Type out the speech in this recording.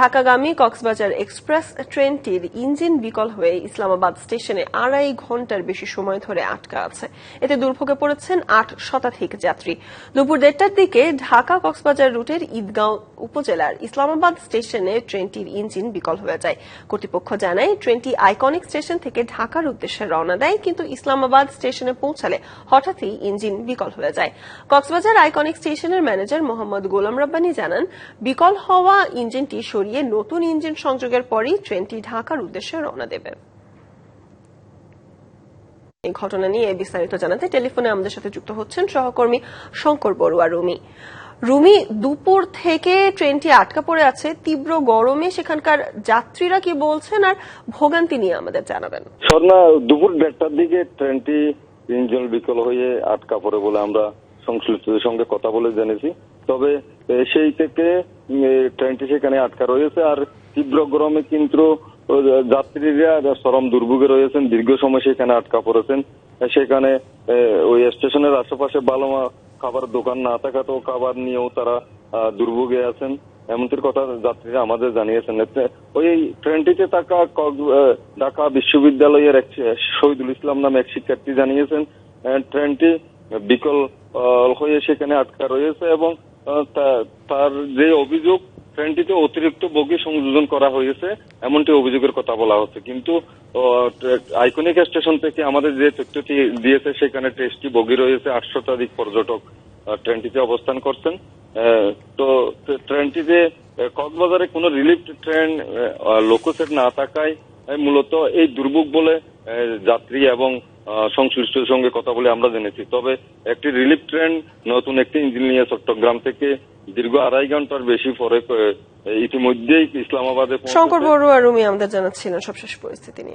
ঢাকাগামী Cox's Bazar express ট্রেনটির engine বিকল হয়ে ইসলামাবাদ স্টেশনে আড়াই ঘণ্টার বেশি সময় ধরে আটকা আছে। এতে দুর্ভোগে পড়েছেন আট শতাধিক যাত্রী। দুপুর দেড়টার দিকে ঢাকা কক্সবাজার রুটের ঈদগাঁও উপজেলার ইসলামাবাদ স্টেশনে ট্রেনটির ইঞ্জিন বিকল হয়ে যায়। কর্তৃপক্ষ জানায়, ট্রেনটি আইকনিক স্টেশন থেকে ঢাকার উদ্দেশ্যে রওনা দেয়, কিন্তু ইসলামাবাদ স্টেশনে পৌঁছালে হঠাৎই ইঞ্জিন বিকল হয়ে যায়। কক্সবাজার আইকনিক স্টেশনের ম্যানেজার মোহাম্মদ গোলাম রাব্বানি জানান, বিকল হওয়া ইঞ্জিনটি সরিয়ে নতুন ইঞ্জিন সংযোগের পরই ট্রেনটি ঢাকার উদ্দেশ্যে রওনা দেবে। এই ঘটনা নিয়ে বিস্তারিত জানাতে টেলিফোনে আমাদের সাথে যুক্ত হচ্ছেন সহকর্মী শঙ্কর বড়ুয়া রুমি। রুমি, দুপুর থেকে ট্রেনটি আটকা পড়ে আছে, তীব্র গরমে সেখানকার যাত্রীরা কি বলছেন আর ভোগান্তি নিয়ে আমাদের জানাবেন। স্বর্ণা, দুপুর দেড়টার দিকে ট্রেনটি ইঞ্জিন বিকল হয়ে আটকা পড়ে বলে আমরা সংশ্লিষ্টদের সঙ্গে কথা বলে জেনেছি। তবে সেই থেকে ট্রেনটি সেখানে আটকা রয়েছে। আর তীব্র গরমে কিন্তু যাত্রীরা চরম দুর্ভোগে রয়েছেন। দীর্ঘ সময় সেখানে আটকা পড়েছেন। সেখানে ওই স্টেশনের আশেপাশে ভালো খাবার দোকান না থাকাতেও খাবার নিয়েও তারা দুর্ভোগে আছেন। এমনটির কথা যাত্রীরা আমাদের জানিয়েছেন। ওই ট্রেনটিতে থাকা ঢাকা বিশ্ববিদ্যালয়ের এক শহীদুল ইসলাম নামে এক শিক্ষার্থী জানিয়েছেন ট্রেনটি বিকল হয়ে সেখানে আটকা রয়েছে এবং তা- তার যে অভিযোগ ট্রেনটিতে অতিরিক্ত বগি সংযোজন করা হয়েছে, এমনটি অভিযোগের কথা বলা হচ্ছে। কিন্তু আইকনিক স্টেশন থেকে আমাদের যে তথ্যটি দিয়েছে, সেখানে টেস্টি বগি রয়েছে আট শতাধিক পর্যটক ট্রেনটিতে অবস্থান করছেন। তো, ট্রে- ট্রেনটিতে কক্সবাজারে কোনো রিলিফ ট্রেন লোকোসেট না থাকায় মূলত এই দুর্ভোগ বলে যাত্রী এবং সংশ্লিষ্টদের সঙ্গে কথা বলে আমরা জেনেছি তবে একটি রিলিফ ট্রেন নতুন একটি ইঞ্জিন নিয়ে চট্টগ্রাম থেকে দীর্ঘ আড়াই ঘণ্টার বেশি পরে ইতিমধ্যেই ইসলামাবাদে। শঙ্কর বড়ুয়া রুমি আমাদের জানাচ্ছিলেন সবশেষ পরিস্থিতি নিয়ে